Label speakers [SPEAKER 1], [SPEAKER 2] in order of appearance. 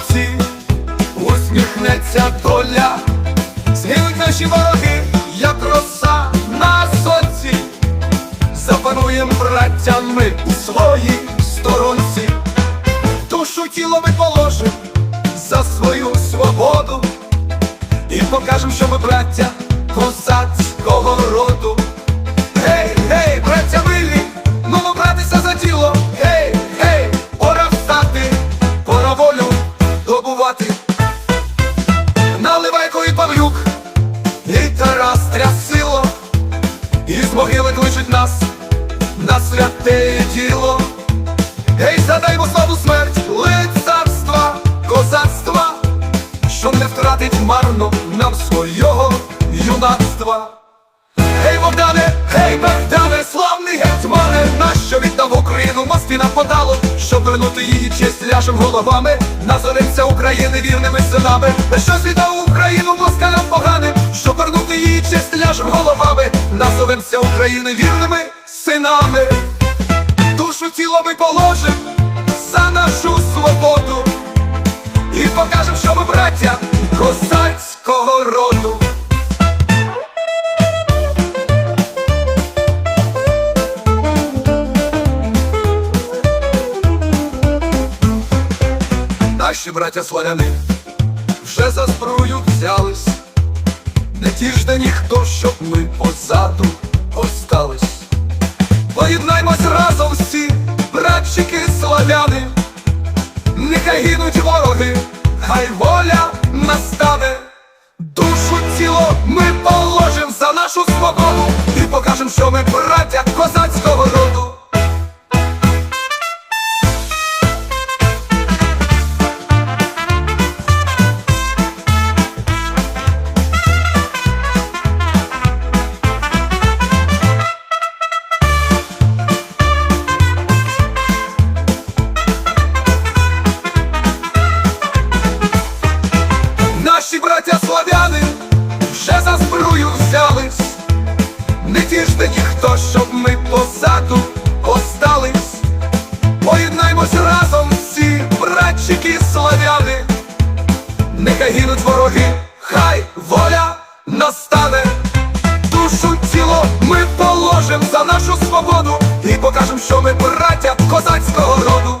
[SPEAKER 1] молодці, усміхнеться доля, згинуть наші вороги, як роса на сонці, запануєм браттями у своїй сторонці, душу тіло ми положим за свою свободу. І покажемо, що ми браття козак. Наливайко і Павлюк, і Тарас Трясило, з могили кличуть нас на святе діло. Гей, задаймо славу смерть, лицарства, козацтва, що не втратить марно нам свого юнацтва. Гей, Богдане, гей, Богдане, славний гетьмане, нащо віддав Україну мости нам подало, вернути її честь ляжем головами, назовемся України вірними синами, на що віддав Україну москалям поганим, щоб вернути її честь ляжем головами, назовемся України вірними синами. Душу тіло ми положим за нашу свободу. І покажем, що ми браття козацького роду. Наші браття славяни вже за зброю взялись, не ті ж де ніхто, щоб ми позаду остались. Поєднаймось разом всі, братчики славяни, нехай гинуть вороги, хай воля настане. Душу тіло ми положим за нашу свободу і покажем, що ми ті ніхто, щоб ми позаду остались. Поєднаймось разом всі, братчики славяни, нехай гинуть вороги, хай воля настане. Душу тіло ми положим за нашу свободу і покажем, що ми браття козацького роду.